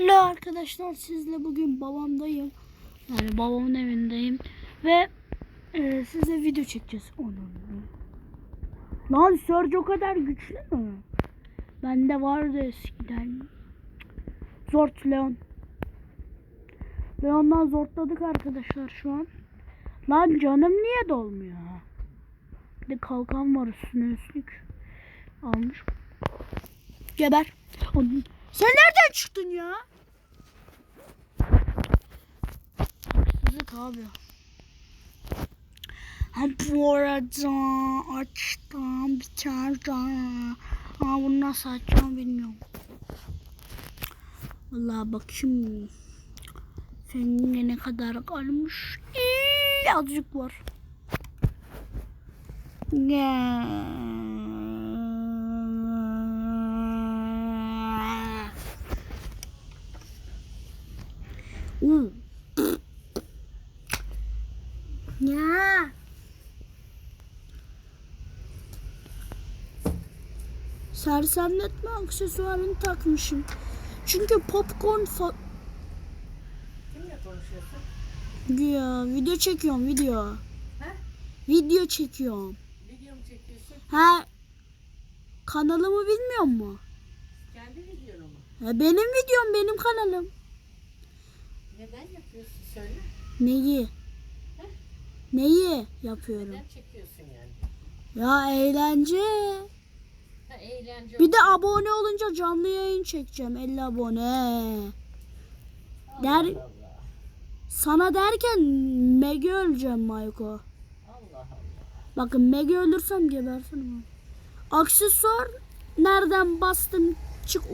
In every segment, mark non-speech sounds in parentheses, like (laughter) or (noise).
Hello arkadaşlar sizle bugün babamdayım. Yani babamın evindeyim. Ve e, size video çekeceğiz. Onun. Lan Surge o kadar güçlü mü? Bende vardı eskiden. Zort Leon. Leon'dan zortladık arkadaşlar şu an. Lan canım niye dolmuyor? Bir de kalkan var üstüne üstlük. Almış. Geber. Onun- Sen nereden çıktın ya? Haksızlık abi. Ha bu arada açtım bir tane daha. Ama bunu nasıl açacağım bilmiyorum. Vallahi bakayım. Senin ne kadar kalmış? İyi, azıcık var. Ya. Uh. Ya. Sersemletme aksesuarını takmışım. Çünkü popcorn fa... Kimle konuşuyorsun? Güya video çekiyorum video. He? Video çekiyorum. Video mu çekiyorsun? Ha kanalımı bilmiyor mu? Kendi videonu mu? Ha, benim videom benim kanalım. Neden yapıyorsun söyle. Neyi? He? Neyi yapıyorum? Neden çekiyorsun yani? Ya eğlence. Eğlence Bir de abone olunca canlı yayın çekeceğim 50 abone. Der sana derken Meg'i öleceğim Mayko. Allah Allah. Bakın Meg'i öldürsem gebersin. Aksesuar nereden bastım çık. (laughs)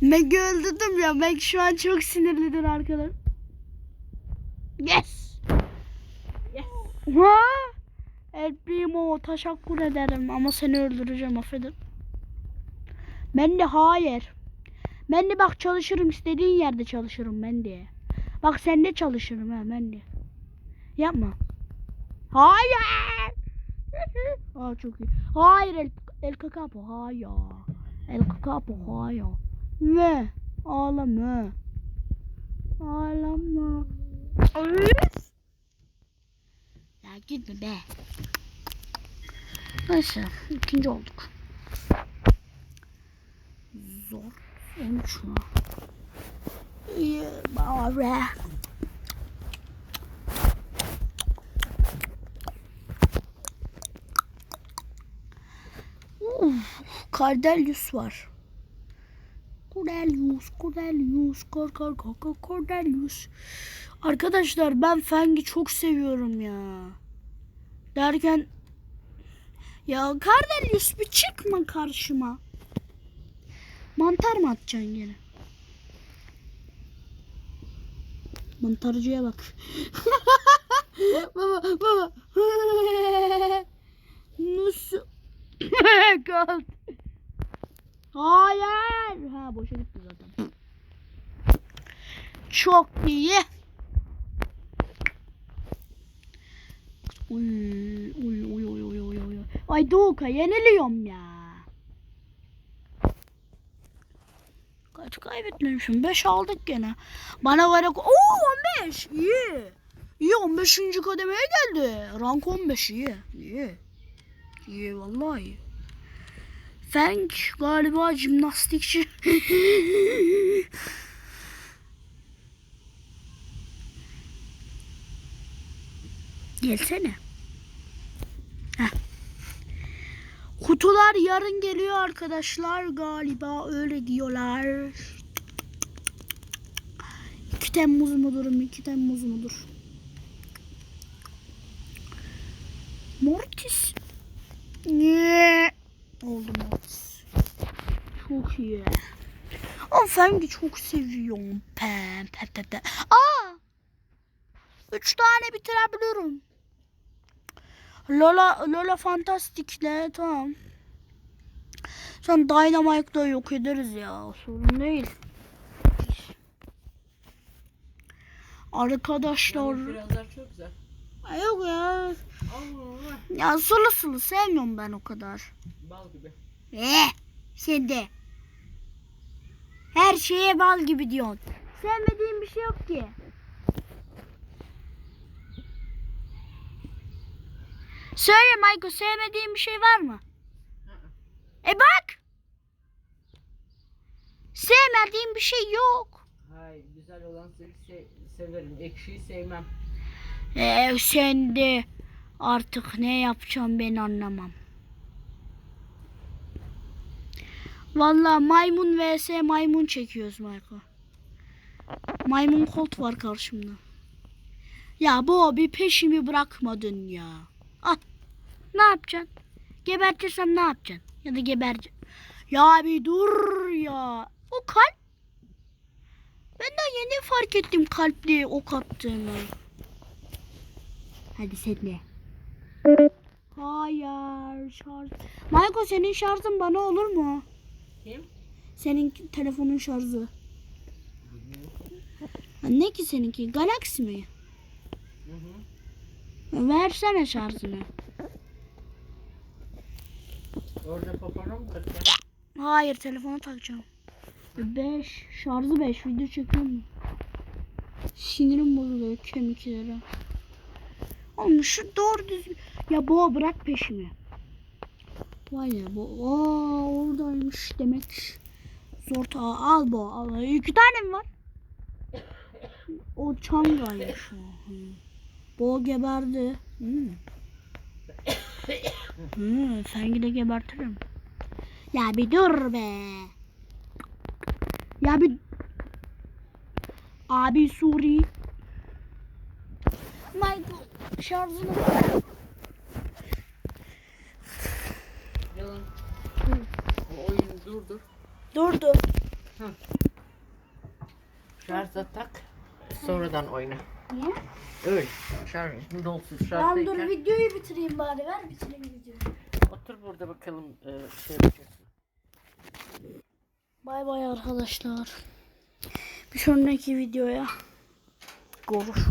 Meg'i öldürdüm ya. Meg şu an çok sinirlidir arkadaş. Yes. Ha? El Primo teşekkür ederim ama seni öldüreceğim affedin. Ben de hayır. Ben de bak çalışırım istediğin yerde çalışırım ben de. Bak sen de çalışırım ha ben de. Yapma. Hayır. (laughs) Aa çok iyi. Hayır el, el kakapo hayır. El kakapo hayır. Ne? Ağlama. Ağlama. Üf. Gitme be. Neyse ikinci olduk. Zor. 13 mu? İyi bari. Uf, Cordelius var. Cordelius, Cordelius, Cor Cor Cor Cor Cordelius. Arkadaşlar ben Feng'i çok seviyorum ya. Derken ya Cordelius bir çıkma karşıma. Mantar mı atacaksın gene? Mantarcıya bak. (laughs) baba baba. (laughs) Nasıl? (laughs) Kaldı. Hayır. Ha boşa gitti zaten. Çok iyi. Uy uy uy uy uy uy. Ay Doğuka yeniliyorum ya. Kaç kaybetmemişim? 5 aldık gene. Bana var yok. Oo 15. İyi. İyi 15. kademeye geldi. Rank 15 iyi. İyi. İyi vallahi iyi. Fenk galiba jimnastikçi. (laughs) Gelsene. Kutular yarın geliyor arkadaşlar galiba öyle diyorlar. 2 Temmuz mudur 2 Temmuz mudur? Mortis. Ne? Oldu Mortis. Çok iyi. Ama Feng'i çok seviyorum. Pem pem pem pem. Aa! Üç tane bitirebiliyorum. Lola Lola Fantastik'le tamam. Sen Dynamite'da yok ederiz ya. Sorun değil. Arkadaşlar. Birazlar çok güzel. Ay Yok ya. Allah Allah. Ya sulu sulu sevmiyorum ben o kadar. Bal gibi. Eh, sen de. Her şeye bal gibi diyorsun. Sevmediğin bir şey yok ki. Söyle Michael sevmediğin bir şey var mı? E bak. Sevmediğin bir şey yok. Hayır güzel olan se- severim. Ekşiyi sevmem. Ee, sen de artık ne yapacağım ben anlamam. Vallahi maymun vs maymun çekiyoruz Michael. Maymun kolt var karşımda. Ya bu bir peşimi bırakmadın ya. Al. Ne yapacaksın? Gebertirsem ne yapacaksın? Ya da geberce. Ya bir dur ya. O kalp. Ben de yeni fark ettim kalpli ok attığını. Hadi sen de. Hayır şarj. Michael senin şarjın bana olur mu? Kim? Senin telefonun şarjı. Ne ki seninki? Galaxy mi? Hı hı. Versene şarjını. Orada papara mı kıracağım? Hayır telefona takacağım. 5 şarjı 5 video çekiyor mu? Sinirim bozuluyor kemiklere. Oğlum şu doğru düzgün. Ya boğa bırak peşimi. Vay ya bu. Aa oradaymış demek. Zor ta al boğa al. İki tane mi var? O çangaymış o. Boğa geberdi. Hı. Hı, sen de gebertirim. Ya bir dur be. Ya bir Abi Suri. Michael şarjını Yalan. O oyunu durdur. durdu. Şarja tak. Sonradan oyna. Niye? Öyle. Şarjın dolsun. Ben dur Şarjdayken videoyu bitireyim bari ver bitireyim videoyu. otur burada bakalım e, şey yapacağız. Bay bay arkadaşlar. Bir sonraki videoya görüşürüz.